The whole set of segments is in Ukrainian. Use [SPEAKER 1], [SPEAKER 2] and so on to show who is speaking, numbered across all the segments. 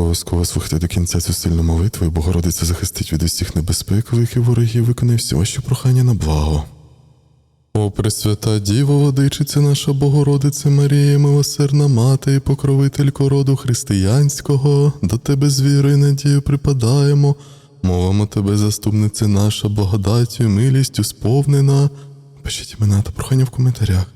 [SPEAKER 1] Обов'язково слухайте до кінця цю сильну молитву, і Богородиця захистить від усіх небезпекових і ворогів, виконає всі ваші прохання на благо. О, Пресвята Діво, Владичиця наша Богородице Марія, милосердна мати і покровителько роду християнського, до Тебе з вірою і припадаємо, мовимо Тебе, заступниця наша, благодаттю милістю сповнена. Пишіть імена та прохання в коментарях.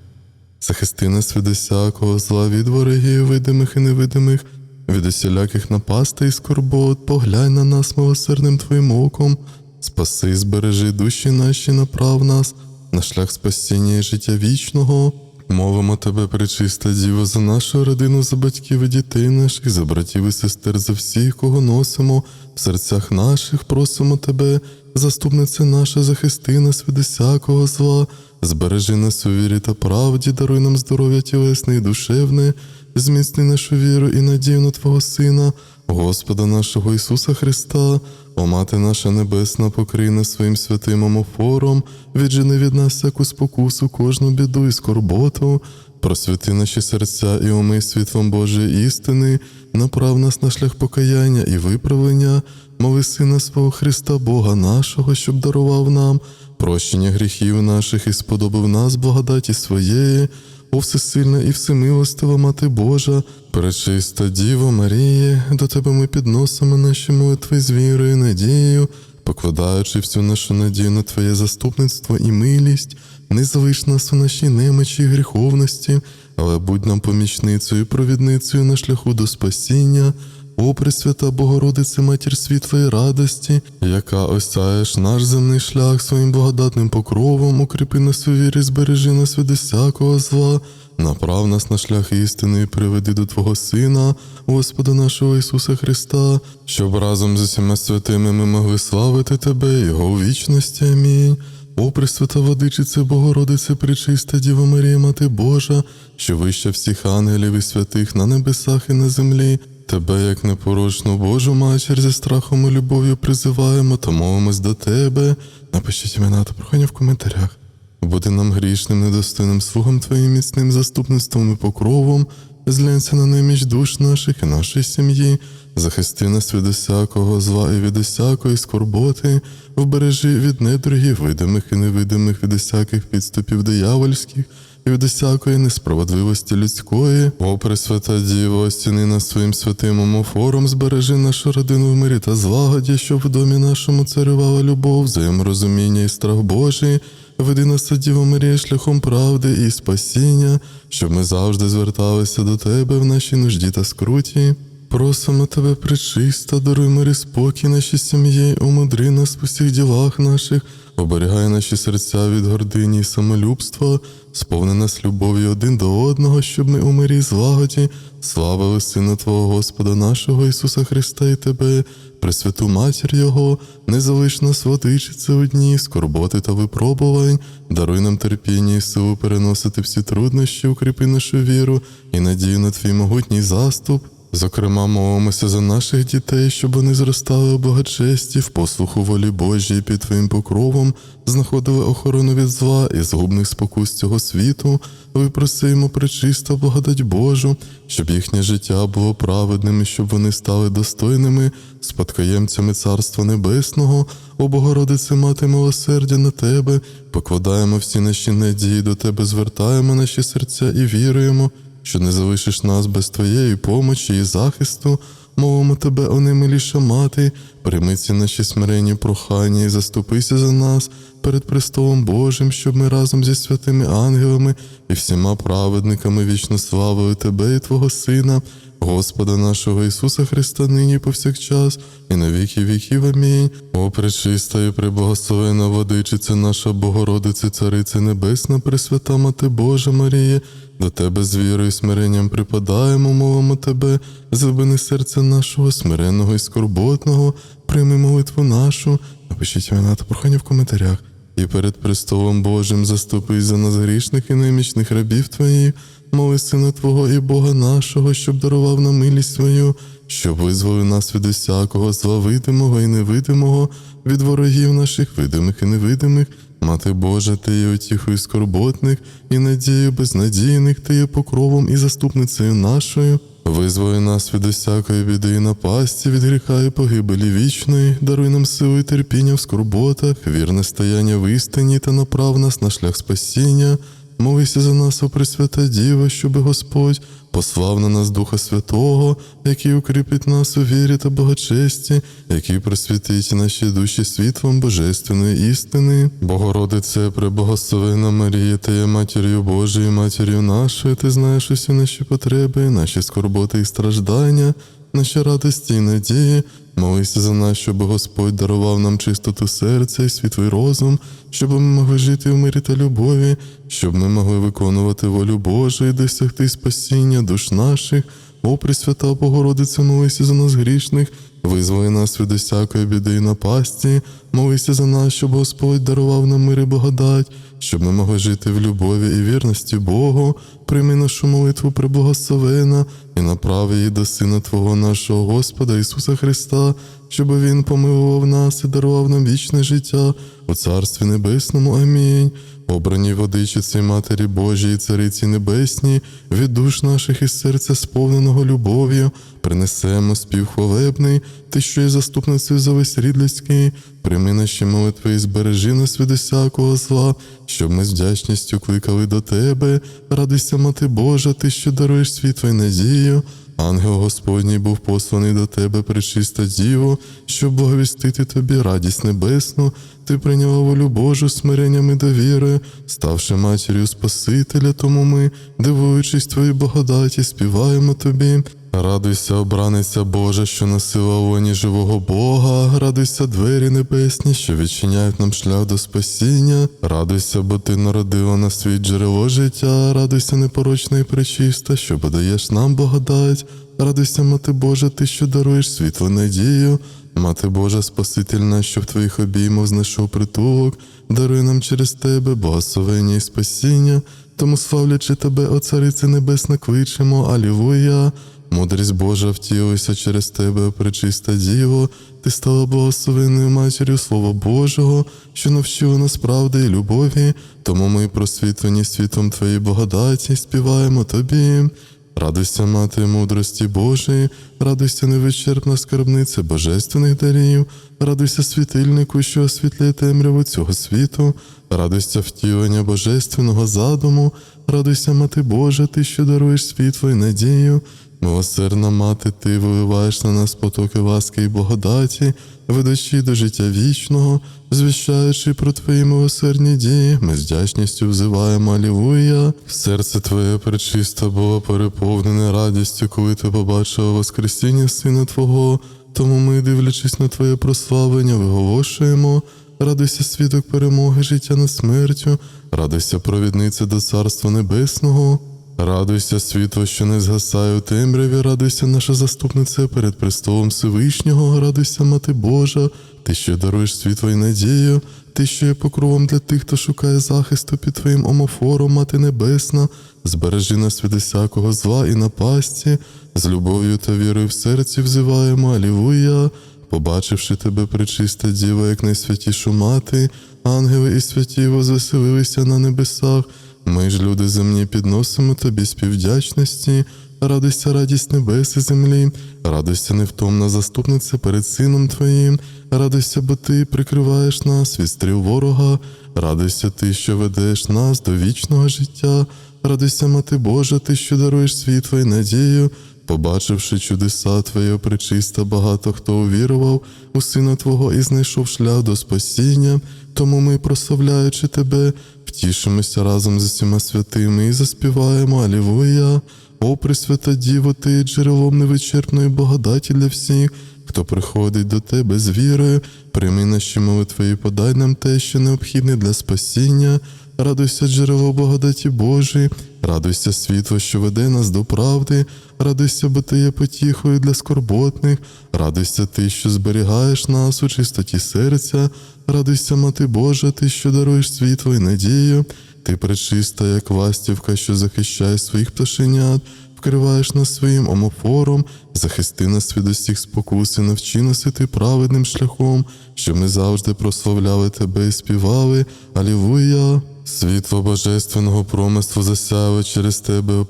[SPEAKER 1] Захисти нас від усякого зла, від ворогів, видимих і невидимих, від усіляких напастей і скорбот, поглянь на нас милосердним Твоїм оком, спаси, збережи душі наші, направ нас на шлях спасіння і життя вічного. Мовимо тебе, пречиста Діво, за нашу родину, за батьків і дітей наших, за братів і сестер, за всіх, кого носимо. В серцях наших, просимо тебе, заступниця наша, захисти нас від усякого зла, збережи нас у вірі та правді, даруй нам здоров'я тілесне і душевне, зміцни нашу віру і надію на Твого Сина, Господа нашого Ісуса Христа, о Мати наша Небесна, покрий нас своїм святим омофором, віджени від нас всяку спокусу, кожну біду і скорботу, просвіти наші серця і умий світлом Божої істини, направ нас на шлях покаяння і виправлення, мови Сина свого Христа, Бога нашого, щоб дарував нам прощення гріхів наших і сподобав нас благодаті своєї. О всесильна і всемилостива Мати Божа, пречиста Діво Маріє, до Тебе ми підносимо наші молитви з вірою і надією, покладаючи всю нашу надію на Твоє заступництво і милість, не залиш нас у нашій немочі і гріховності, але будь нам помічницею і провідницею на шляху до спасіння. О, Пресвята Богородице, Матір світла радості, яка осяєш наш земний шлях своїм благодатним покровом, укріпи нас у вірі, збережи нас від усякого зла, направ нас на шлях істини і приведи до Твого Сина, Господа нашого Ісуса Христа, щоб разом з усіма святими ми могли славити Тебе, Його у вічності. Амінь. О, Пресвята Водичице, Богородице, Пречиста Діва Марія, Мати Божа, що вища всіх ангелів і святих на небесах і на землі. Тебе, як непорочну Божу матір, зі страхом і любов'ю призиваємо та мовимось до тебе. Напишіть імена та прохання в коментарях. Буде нам грішним, недостойним слугам Твоїм міцним заступництвом і покровом, зглянься на неміч душ наших і нашої сім'ї, захисти нас від усякого зла і від усякої скорботи, вбережи від недругів, видимих і невидимих, від усяких підступів диявольських, і від усякої несправедливості людської, о Пресвята Діво, оціни нас своїм святим омофором, збережи нашу родину в мирі та злагоді, щоб в домі нашому царювала любов, взаєморозуміння і страх Божий. Веди нас, Діво Марія, шляхом правди і спасіння, щоб ми завжди зверталися до Тебе в нашій нужді та скруті. Просимо тебе, пречиста, даруй мир спокій нашій сім'ї, умудри нас в усіх ділах наших, оберігай наші серця від гордині і самолюбства, сповни з любов'ю один до одного, щоб ми у мирі злагоді славили Сина Твого Господа нашого Ісуса Христа і Тебе, Пресвяту Матір Його, незалишна залиш у дні, скорботи та випробувань, даруй нам терпіння і силу переносити всі труднощі, укріпи нашу віру і надію на Твій могутній заступ. Зокрема, молимося за наших дітей, щоб вони зростали у благочесті, в послуху волі Божій під Твоїм покровом, знаходили охорону від зла і згубних спокус цього світу. Випросимо пречиста благодать Божу, щоб їхнє життя було праведним, і щоб вони стали достойними спадкоємцями Царства Небесного, о Богородице, мати милосердя на Тебе, покладаємо всі наші надії до Тебе, звертаємо наші серця і віруємо що не залишиш нас без твоєї помочі і захисту, мовимо тебе, о немиліша мати, прийми ці наші смиренні прохання і заступися за нас перед престолом Божим, щоб ми разом зі святими ангелами і всіма праведниками вічно славили Тебе і Твого Сина, Господа нашого Ісуса Христа, нині повсякчас, і на віки віків. Амінь. О, пречиста і преблагословена водичиця наша Богородице, Цариця Небесна, Пресвята Мати Божа Марія, до Тебе з вірою і смиренням припадаємо, мовимо Тебе, звини серця нашого, смиренного і скорботного, прийми молитву нашу, напишіть імена та прохання в коментарях. І перед престолом Божим заступись за нас грішних і немічних рабів Твоїх, моли Сина Твого і Бога нашого, щоб дарував нам милість Твою, щоб визволив нас від усякого зла видимого і невидимого, від ворогів наших видимих і невидимих. Мати Божа, ти є утіхою скорботних і надією безнадійних, ти є покровом і заступницею нашою. Визволи нас від усякої біди і напасті, від гріха і погибелі вічної, даруй нам силу і терпіння в скорботах, вірне стояння в істині та направ нас на шлях спасіння. Молися за нас, о Пресвята Діва, щоби Господь послав на нас Духа Святого, який укріпить нас у вірі та благочесті, який просвітить наші душі світлом божественної істини. Богородице, преблагословена Марія, та є матір'ю Божою, матір'ю нашою, ти знаєш усі наші потреби, наші скорботи і страждання, наші радості і надії. Молися за нас, щоб Господь дарував нам чистоту серця і світлий розум, щоб ми могли жити в мирі та любові, щоб ми могли виконувати волю Божу і досягти спасіння душ наших. О, Пресвята Богородице, молися за нас грішних, визволи нас від усякої біди і напасті, молися за нас, щоб Господь дарував нам мир і благодать, щоб ми могли жити в любові і вірності Богу, прийми нашу молитву приблагословена і направи її до Сина Твого нашого Господа Ісуса Христа, щоб Він помилував нас і дарував нам вічне життя у Царстві Небесному. Амінь. Обраній водичиці Матері Божій, Цариці Небесній, від душ наших і серця сповненого любов'ю, принесемо спів хвалебний, ти, що є заступницею за весь рід людський, прийми наші молитви і збережи нас від усякого зла, щоб ми з вдячністю кликали до тебе. Радуйся, Мати Божа, ти, що даруєш світло і надію. Ангел Господній був посланий до тебе, пречиста Діво, щоб благовістити тобі радість небесну. Ти прийняла волю Божу смиренням і довірою, ставши матір'ю Спасителя, тому ми, дивуючись твоїй благодаті, співаємо тобі. Радуйся, обраниця Божа, що носила в лоні живого Бога, радуйся, двері небесні, що відчиняють нам шлях до спасіння. Радуйся, бо ти народила на світ джерело життя, радуйся, непорочна і пречиста, що подаєш нам благодать. Радуйся, Мати Божа, ти, що даруєш світло надію. Мати Божа, Спасительна, що в твоїх обіймах знайшов притулок, даруй нам через тебе благословення і спасіння. Тому, славлячи тебе, о Царице Небесна, кличемо, Алілуя. Мудрість Божа втілилася через тебе, пречиста Діво, ти стала благословенною матір'ю Слова Божого, що навчила нас правди і любові, тому ми, просвітлені світом Твоєї благодаті, співаємо тобі. Радуйся, мати мудрості Божої, радуйся невичерпна скарбниця божественних дарів, радуйся світильнику, що освітлює темряву цього світу, радуйся втілення божественного задуму, радуйся, мати Божа, ти, що даруєш світло і надію. Милосердна мати, ти виливаєш на нас потоки ласки і благодаті, ведучи до життя вічного, звіщаючи про твої милосердні дії, ми з вдячністю взиваємо Алілуя. Серце твоє пречисто було переповнене радістю, коли ти побачила Воскресіння Сина Твого. Тому ми, дивлячись на Твоє прославлення, виголошуємо. Радуйся, свідок перемоги, життя над смертю, радуйся, провідниця до Царства Небесного. Радуйся, світло, що не згасає у темряві, радуйся, наша заступниця перед престолом Всевишнього, радуйся, Мати Божа, ти, що даруєш світло і надію, ти, що є покровом для тих, хто шукає захисту під твоїм омофором, Мати Небесна, збережи нас від усякого зла і напасті, з любов'ю та вірою в серці взиваємо, Алілуя. Побачивши тебе, пречиста діва, як найсвятішу мати, ангели і святі возвеселилися на небесах. Ми ж, люди земні, підносимо тобі співвдячності, радуйся, радість небес і землі, радуйся невтомна заступниця перед сином Твоїм, радуйся, бо ти прикриваєш нас від стріл ворога, радуйся ти, що ведеш нас до вічного життя, радуйся, мати Божа, ти, що даруєш світло і надію. Побачивши чудеса Твоє причиста, багато хто увірував у Сина Твого і знайшов шлях до спасіння, тому ми, прославляючи Тебе, втішимося разом з усіма святими і заспіваємо Алілуя. О, Пресвята Діво, ти джерелом невичерпної благодаті для всіх, хто приходить до Тебе з вірою, прийми наші молитви і подай нам те, що необхідне для спасіння. Радуйся, джерело благодаті Божої, радуйся світло, що веде нас до правди, радуйся, бо ти є потіхою для скорботних, радуйся ти, що зберігаєш нас у чистоті серця, радуйся, мати Божа, ти, що даруєш світло і надію, ти пречиста, як ластівка, що захищає своїх пташенят, вкриваєш нас своїм омофором, захисти нас від усіх спокус і навчи нас іти праведним шляхом, щоб ми завжди прославляли тебе і співали. Алілуя! Світло божественного промислу засяяло через тебе, о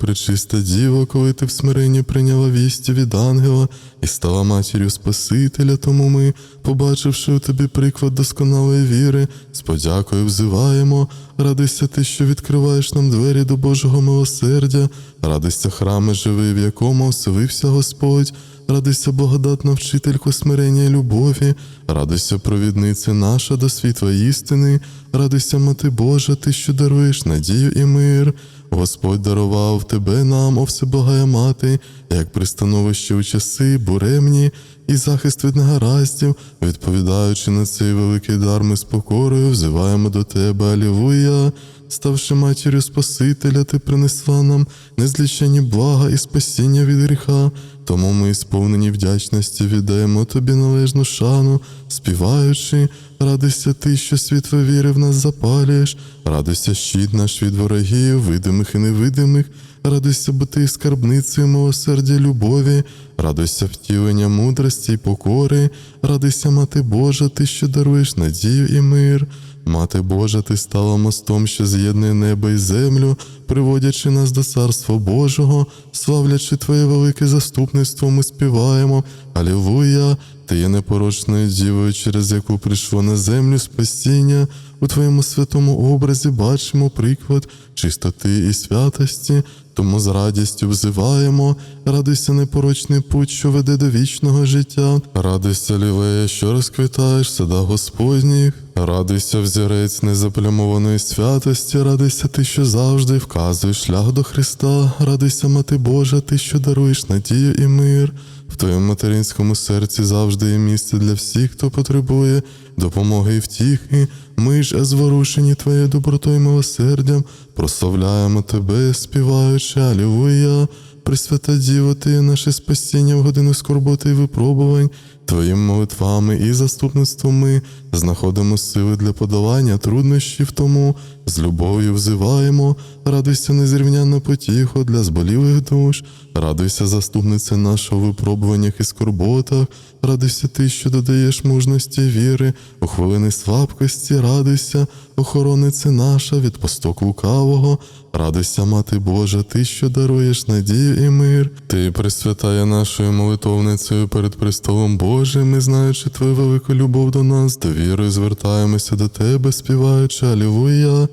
[SPEAKER 1] діва, коли ти в смиренні прийняла вісті від ангела і стала матір'ю Спасителя. Тому ми, побачивши у тобі приклад досконалої віри, з подякою взиваємо. Радуйся ти, що відкриваєш нам двері до Божого милосердя, радуйся храми живий, в якому оселився Господь. Радуйся, благодатна вчителько смирення і любові, радуйся, провідниця наша до світла істини, радуйся, Мати Божа, ти, що даруєш надію і мир. Господь дарував тебе нам, о всеблагая мати, як пристановище у часи буремні і захист від негараздів, відповідаючи на цей великий дар, ми з покорою взиваємо до тебе, Алілуя. Ставши матір'ю Спасителя, ти принесла нам незлічені блага і спасіння від гріха. Тому ми, сповнені вдячності, віддаємо тобі належну шану, співаючи, радуйся ти, що світло віри в нас запалюєш, радуйся щит наш від ворогів, видимих і невидимих, радуйся, бо ти скарбницею милосердя любові, радуйся втілення мудрості й покори, радуйся, мати Божа, ти, що даруєш надію і мир. Мати Божа, ти стала мостом, що з'єднує небо і землю, приводячи нас до Царства Божого, славлячи Твоє велике заступництво, ми співаємо. Алілуя! Ти є непорочною дівою, через яку прийшло на землю спасіння. У Твоєму святому образі бачимо приклад чистоти і святості, тому з радістю взиваємо, радуйся непорочний путь, що веде до вічного життя, радуйся, лілея, що розквітаєш сада Господніх, радуйся, взірець незаплямованої святості, радуйся ти, що завжди вказуєш шлях до Христа, радуйся, Мати Божа, ти, що даруєш надію і мир. В твоєму материнському серці завжди є місце для всіх, хто потребує допомоги і втіхи. Ми ж, зворушені твоєю добротою і милосердям, прославляємо тебе, співаючи Алілуя. Пресвята Діво, ти наше спасіння в годину скорботи і випробувань. Твоїми молитвами і заступництвом ми знаходимо сили для подолання труднощів, тому з любов'ю взиваємо, радуйся незрівнянна потіху для зболілих душ, радуйся, заступниця нашого випробуваннях і скорботах, радуйся ти, що додаєш мужності віри, у хвилини слабкості, радуйся, охорониця наша від посток лукавого, радуйся, Мати Божа, ти, що даруєш надію і мир, ти присвятає нашою молитовницею перед престолом Божим, і знаючи твою велику любов до нас, довірою звертаємося до тебе, співаючи Алілуя.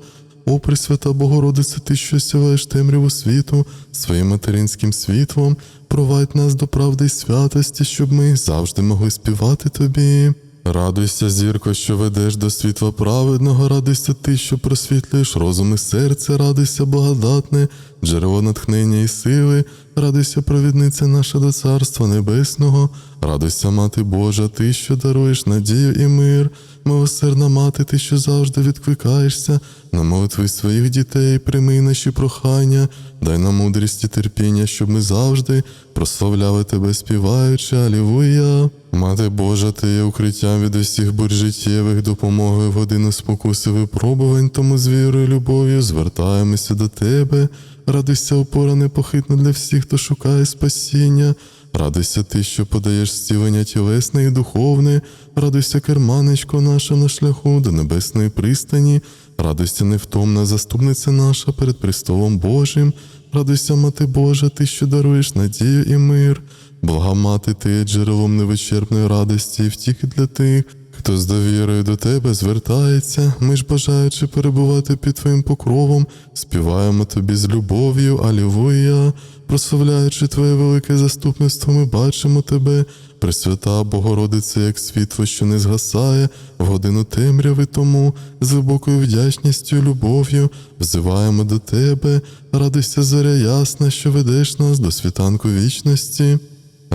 [SPEAKER 1] О, Пресвята Богородице, ти, що сяваєш темряву світу своїм материнським світлом, провадь нас до правди й святості, щоб ми завжди могли співати тобі. Радуйся, зірко, що ведеш до світла праведного, радуйся ти, що просвітлюєш розум і серце, радуйся, благодатне, джерело натхнення і сили, радуйся, провідниця наша до Царства Небесного, радуйся, Мати Божа, ти, що даруєш надію і мир, милосердна мати, ти, що завжди відкликаєшся на молитви своїх дітей, прийми наші прохання, дай нам мудрість і терпіння, щоб ми завжди прославляли тебе, співаючи, Алілуя. Мати Божа, ти є укриттям від усіх бурь життєвих. Допомогою в годину спокуси випробувань, тому з вірою любов'ю звертаємося до тебе. Радуйся, опора непохитна для всіх, хто шукає спасіння. Радуйся ти, що подаєш зцілення тілесне і духовне, радуйся, керманичко наша на шляху до небесної пристані, радуйся невтомна заступниця наша перед престолом Божим, радуйся, Мати Божа, ти, що даруєш надію і мир. Блага мати, ти джерелом невичерпної радості і втіхи для тих, хто з довірою до тебе звертається. Ми ж, бажаючи перебувати під твоїм покровом, співаємо тобі з любов'ю, Алілуя. Прославляючи Твоє велике заступництво, ми бачимо Тебе, Пресвята Богородице, як світло, що не згасає, в годину темряви тому, з глибокою вдячністю і любов'ю, взиваємо до Тебе, радуйся, зоря ясна, що ведеш нас до світанку вічності.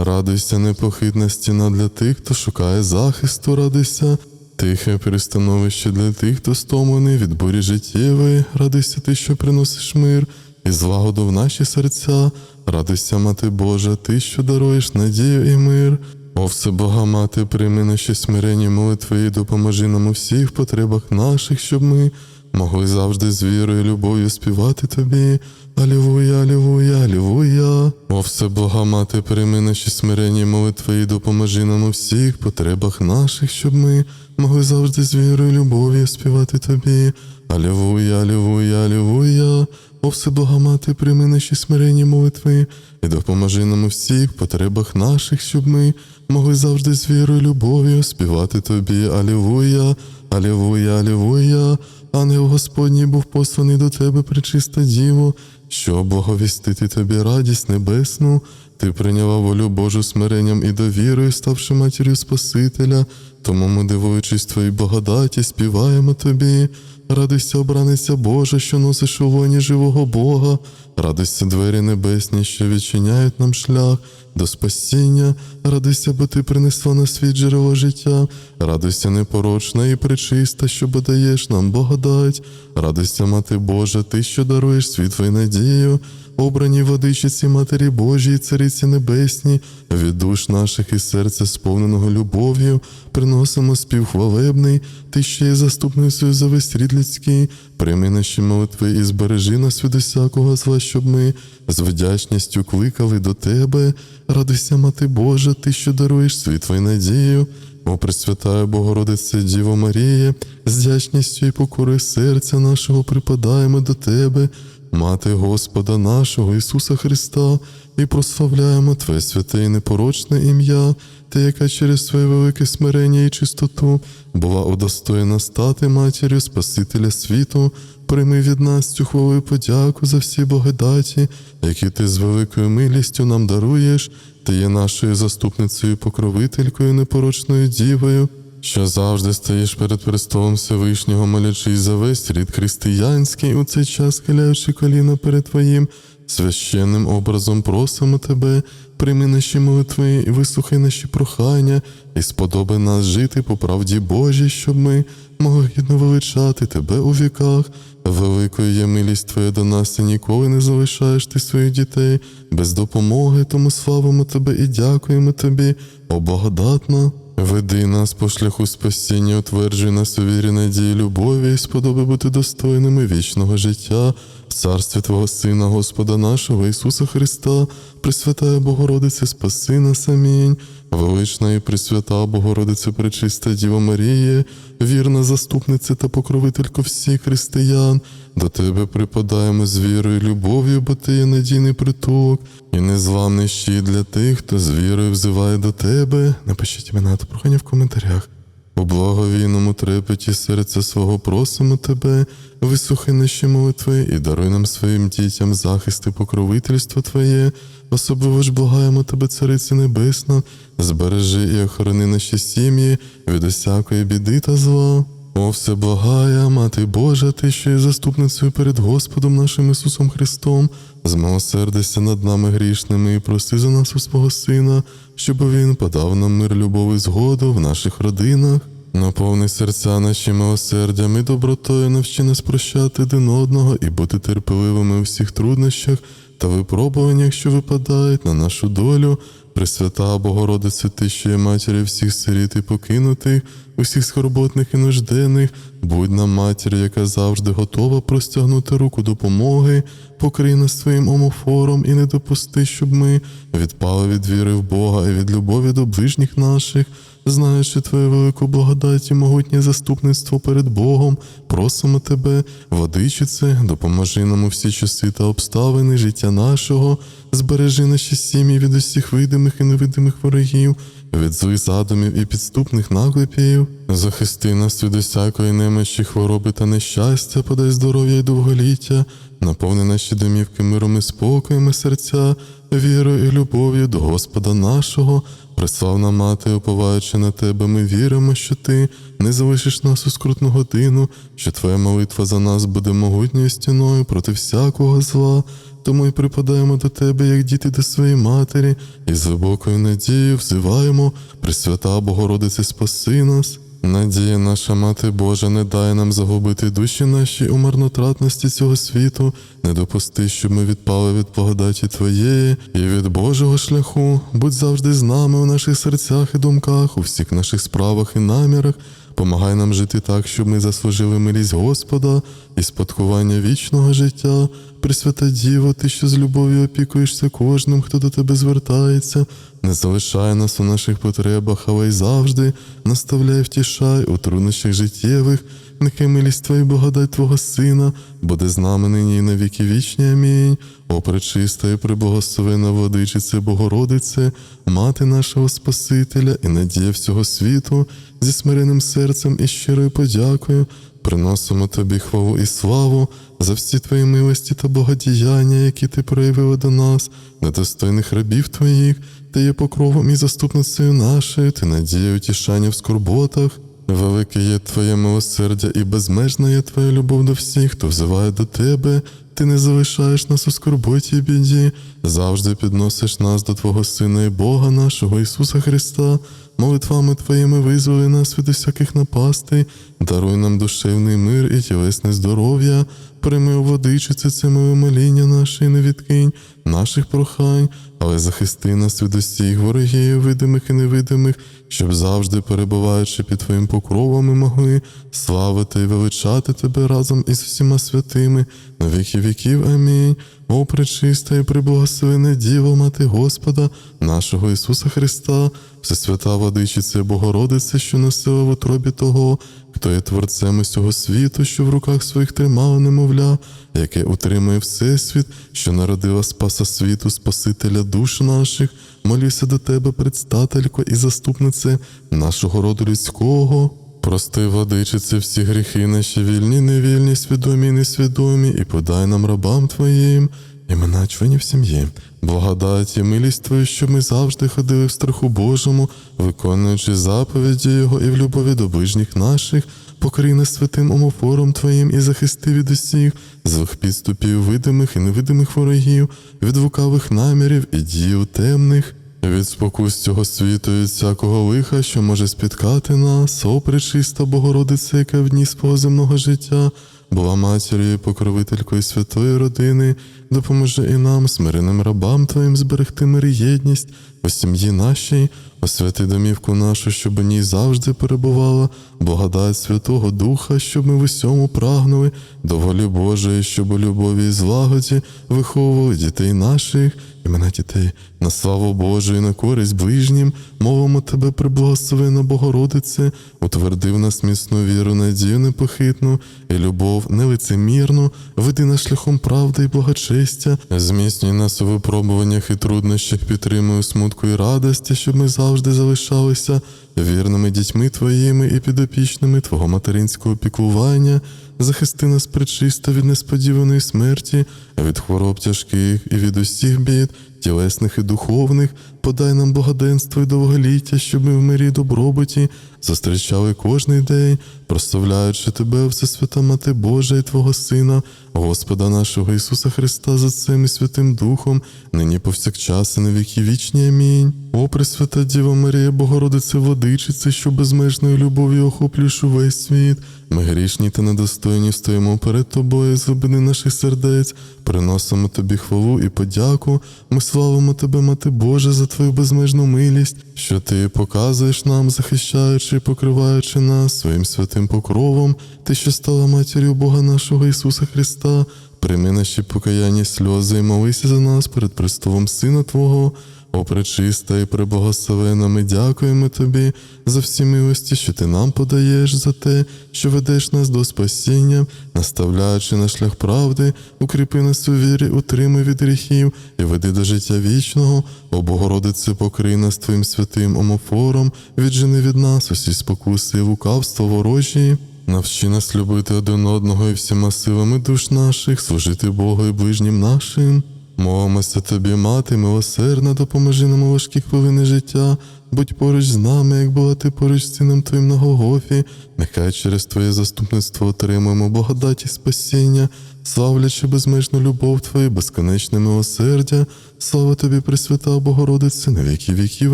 [SPEAKER 1] Радуйся, непохитна стіна для тих, хто шукає захисту, радуйся, тихе перестановище для тих, хто стомлений від бурі життєвої, радуйся ти, що приносиш мир і злагоду в наші серця, радуйся, Мати Божа, ти, що даруєш надію і мир. О, Всебога Мати, прийми наші смиренні молитви і допоможи нам у всіх потребах наших, щоб ми могли завжди з вірою і любов'ю співати Тобі. Алілуя, алілуя, алілуя. О, всеблага мати, прийми наші смиренні молитви і допоможи нам у всіх потребах наших, щоб ми могли завжди з вірою і любов'ю співати тобі. Алілуя, алілуя, алілуя. О, всеблага мати, прийми наші смиренні молитви і допоможи нам у всіх потребах наших, щоб ми могли завжди з вірою і любов'ю співати тобі. Алілуя, алілуя, алілуя. Ангел Господній був посланий до тебе, пречиста Діво, що благовістити тобі радість небесну. Ти прийняла волю Божу смиренням і довірою, ставши матір'ю Спасителя. Тому ми, дивуючись твоїй благодаті, співаємо тобі. Радуйся, обраниця Божа, що носиш у воні живого Бога. Радуйся, двері небесні, що відчиняють нам шлях до спасіння. Радуйся, бо ти принесла на світ джерело життя. Радуйся, непорочна і пречиста, що подаєш нам благодать. Радуйся, мати Божа, ти, що даруєш світло і надію. Обрані водичиці Матері Божій, Цариці Небесні, від душ наших і серця, сповненого любов'ю, приносимо спів хвалебний, ти ще є заступницею за весь рід людський, прийми наші молитви і збережи нас від усякого зла, щоб ми з вдячністю кликали до тебе. Радуйся, Мати Божа, ти, що даруєш світло і надію. О, Пресвятая Богородице, Діво Марія, з вдячністю і покорою серця нашого припадаємо до Тебе, Мати Господа нашого Ісуса Христа, і прославляємо Твоє святе і непорочне ім'я, Ти, яка через своє велике смирення і чистоту була удостоєна стати матір'ю Спасителя світу, прийми від нас цю хвалу і подяку за всі благодаті, які ти з великою милістю нам даруєш. Ти є нашою заступницею, покровителькою, непорочною дівою, що завжди стоїш перед престолом Всевишнього, молячись за весь рід християнський, у цей час схиляючи коліна перед Твоїм священним образом просимо Тебе, прийми наші молитви і вислухай наші прохання, і сподоби нас жити по правді Божій, щоб ми могли гідно величати Тебе у віках. Великою є милість Твоя до нас, і ніколи не залишаєш ти своїх дітей без допомоги, тому славимо Тебе і дякуємо Тобі, о благодатна. Веди нас по шляху спасіння, утверджуй нас у вірі надії, любові, і сподоби бути достойними вічного життя, в царстві Твого Сина, Господа нашого Ісуса Христа, Пресвятая Богородице, спаси нас, амінь. Велична і Пресвята Богородице, Пречиста Діва Марія, вірна заступниця та покровителько всіх християн, до Тебе припадаємо з вірою любов'ю, бо Ти є надійний притулок і незламний щит для тих, хто з вірою взиває до Тебе. Напишіть імена та прохання в коментарях. У благовійному трепеті серця свого просимо Тебе, вислухай наші молитви і даруй нам своїм дітям захист і покровительство Твоє. Особливо ж благаємо Тебе, Цариці Небесна, збережи і охорони наші сім'ї від усякої біди та зла. О, все благая, Мати Божа, ти що є заступницею перед Господом нашим Ісусом Христом, змилосердися над нами грішними і проси за нас у свого Сина, щоб Він подав нам мир, любов і згоду в наших родинах. Наповни серця наші милосердям і добротою навчи нас прощати один одного і бути терпеливими у всіх труднощах та випробуваннях, що випадають на нашу долю. Пресвята Богородице, ти, що є всіх сиріт і покинутих, усіх скорботних і нужденних, будь нам матір, яка завжди готова простягнути руку допомоги, покрий нас своїм омофором і не допусти, щоб ми відпали від віри в Бога і від любові до ближніх наших. Знаючи Твою велику благодать і могутнє заступництво перед Богом, просимо Тебе, водичице, допоможи нам у всі часи та обставини життя нашого, збережи наші сім'ї від усіх видимих і невидимих ворогів, від злих задумів і підступних наклепів. Захисти нас від усякої немощі, хвороби та нещастя, подай здоров'я і довголіття, наповни наші домівки миром і спокоєм і серця, вірою і любов'ю до Господа нашого. Преславна мати, уповаючи на тебе, ми віримо, що ти не залишиш нас у скрутну годину, що твоя молитва за нас буде могутньою стіною проти всякого зла. Тому й припадаємо до тебе, як діти до своєї матері, і з глибокою надією взиваємо, Пресвята Богородице, спаси нас. Надія наша Мати Божа, не дай нам загубити душі наші у марнотратності цього світу, не допусти, щоб ми відпали від благодаті Твоєї і від Божого шляху. Будь завжди з нами у наших серцях і думках, у всіх наших справах і намірах. Помагай нам жити так, щоб ми заслужили милість Господа і спадкування вічного життя. Пресвята Діво, ти що з любов'ю опікуєшся кожним, хто до тебе звертається. Не залишай нас у наших потребах, але й завжди наставляй, втішай у труднощах життєвих. Нехай милість Твоя і благодать Твого Сина буде з нами нині і на віки вічні. Амінь. О, пречиста і преблагословена владичице Богородице, мати нашого Спасителя і надія всього світу, зі смиренним серцем і щирою подякою, приносимо Тобі хвалу і славу за всі Твої милості та благодіяння, які Ти проявила до нас, недостойних рабів Твоїх, Ти є покровом і заступницею нашою, Ти надія утішання в скорботах. Велике є Твоє милосердя і безмежна є Твоя любов до всіх, хто взиває до Тебе. Ти не залишаєш нас у скорботі і біді, завжди підносиш нас до Твого Сина і Бога нашого Ісуса Христа. Молитвами Твоїми визволи нас від усяких напастей, даруй нам душевний мир і тілесне здоров'я, прийми у водичиці це моє моління наше і не відкинь наших прохань, але захисти нас від усіх ворогів, видимих і невидимих, щоб завжди, перебуваючи під Твоїм покровом, ми могли славити і величати Тебе разом із всіма святими на віки віків. Амінь. О, пречиста і приблагословена Діво, Мати Господа, нашого Ісуса Христа, Всесвята Владичиця Богородиця, що носила в утробі того, хто є творцем усього світу, що в руках своїх тримав немовля, яке утримує Всесвіт, що народила Спаса світу, Спасителя душ наших, молюся до Тебе, предстателько і заступнице нашого роду людського. Прости, владичице, всі гріхи наші вільні, невільні, свідомі і несвідомі, і подай нам рабам Твоїм, імена членів сім'ї, благодать і милість Твою, щоб ми завжди ходили в страху Божому, виконуючи заповіді Його і в любові до ближніх наших, покорі нас святим омофором Твоїм і захисти від усіх, злих підступів видимих і невидимих ворогів, від лукавих намірів і діїв темних. Від спокус цього світу і всякого лиха, що може спіткати нас, о пречиста Богородиця, яка в дні свого земного життя була матір'ю і покровителькою святої родини, допоможи і нам, смиреним рабам Твоїм, зберегти мир і єдність у сім'ї нашій, освяти домівку нашу, щоб у ній завжди перебувала, благодать Святого Духа, щоб ми в усьому прагнули, до волі Божої, щоб у любові і злагоді виховували дітей наших, імена дітей, на славу Божу і на користь ближнім, мовимо Тебе, приблагословена Богородице, утвердив нас міцну віру, надію непохитну і любов нелицемірну, веди нас шляхом правди і благочестя, зміцнюй нас у випробуваннях і труднощах, підтримуй смутку і радості, щоб ми завжди залишалися вірними дітьми Твоїми і підопічними Твого материнського піклування. Захисти нас причисто від несподіваної смерті, від хвороб тяжких і від усіх бід, тілесних і духовних, подай нам благоденство і довголіття, щоб ми в мирі добробуті зустрічали кожний день, прославляючи Тебе, Всесвята Мати Божа і Твого Сина, Господа нашого Ісуса Христа, за Цим і Святим Духом, нині повсякчас і на віки вічні. Амінь. О, Пресвята Діва Марія, Богородице Владичице, що безмежною любов'ю охоплюєш увесь світ. Ми грішні та недостойні стоїмо перед тобою, з глибини наших сердець, приносимо тобі хвалу і подяку. Ми славимо тебе, Мати Божа, за твою безмежну милість, що ти показуєш нам, захищаючи і покриваючи нас своїм святим покровом, ти, що стала матір'ю Бога нашого Ісуса Христа. Прийми наші покаяння сльози і молися за нас перед престолом Сина Твого. О, пречиста і преблагословена, ми дякуємо Тобі за всі милості, що Ти нам подаєш, за те, що ведеш нас до спасіння, наставляючи на шлях правди, укріпи нас у вірі, утримуй від гріхів і веди до життя вічного. О Богородице, покрий нас Твоїм святим омофором, віджени від нас усі спокуси лукавство ворожі. Навчи нас любити один одного і всіма силами душ наших, служити Богу і ближнім нашим. Молимося тобі, мати, милосердна, допоможи нам у важкі хвилини життя, будь поруч з нами, як була ти поруч з сином твоїм на Голгофі, нехай через Твоє заступництво отримаємо благодать і спасіння, славлячи безмежну любов Твою, безконечне милосердя, слава тобі, Пресвята Богородице, на віки віків.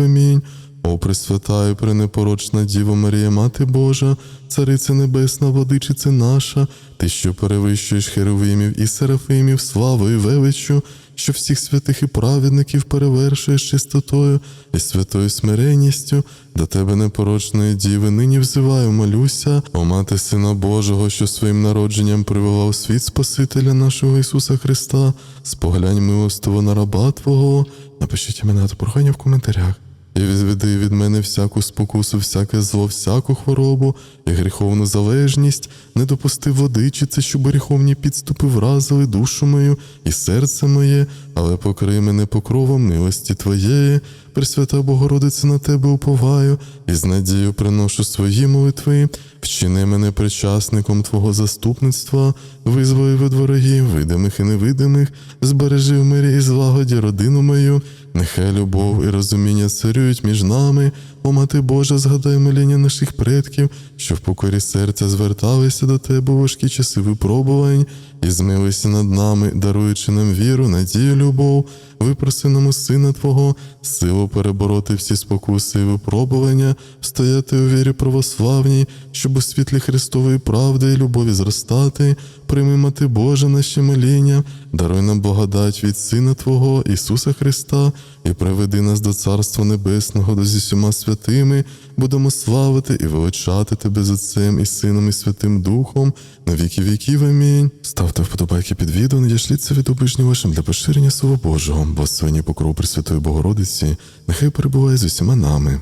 [SPEAKER 1] Амінь. О, Пресвята пренепорочна Діво Марія, Мати Божа, Цариця Небесна, владичиця наша, ти, що перевищуєш херовимів і серафимів, славою величчю, що всіх святих і праведників перевершуєш чистотою і святою смиренністю, до тебе непорочної діви, нині взиваю, молюся, о мати Сина Божого, що своїм народженням привела у світ Спасителя нашого Ісуса Христа, споглянь милостиво на раба Твого. Напишіть імена та прохання в коментарях. І відведи від мене всяку спокусу, всяке зло, всяку хворобу і гріховну залежність, не допусти водичиці, щоб гріховні підступи вразили душу мою і серце моє, але покрий мене покровом милості Твоєї, Пресвята Богородице, на Тебе уповаю, і з надією приношу свої молитви, вчини мене причасником Твого заступництва, визволи від ворогів, видимих і невидимих, збережи в мирі і злагоді родину мою, нехай любов і розуміння царюють між нами, о мати Божа, згадай моління наших предків, що в покорі серця зверталися до Тебе у важкі часи випробувань, і змилися над нами, даруючи нам віру, надію, любов, випроси нам Сина Твого, силу перебороти всі спокуси і випробування, стояти у вірі православній, щоб у світлі Христової правди і любові зростати, прийми, Божа, наші моління, даруй нам благодать від Сина Твого, Ісуса Христа, і приведи нас до Царства Небесного, до зі святими, будемо славити і величати Тебе з Отцем і Сином, і Святим Духом, на віки віків. Амінь. Ставте вподобайки під відео, надішліться від обижні вашим для поширення Слова Божого, бо свині покров Пресвятої Богородиці, нехай перебуває з усіма нами.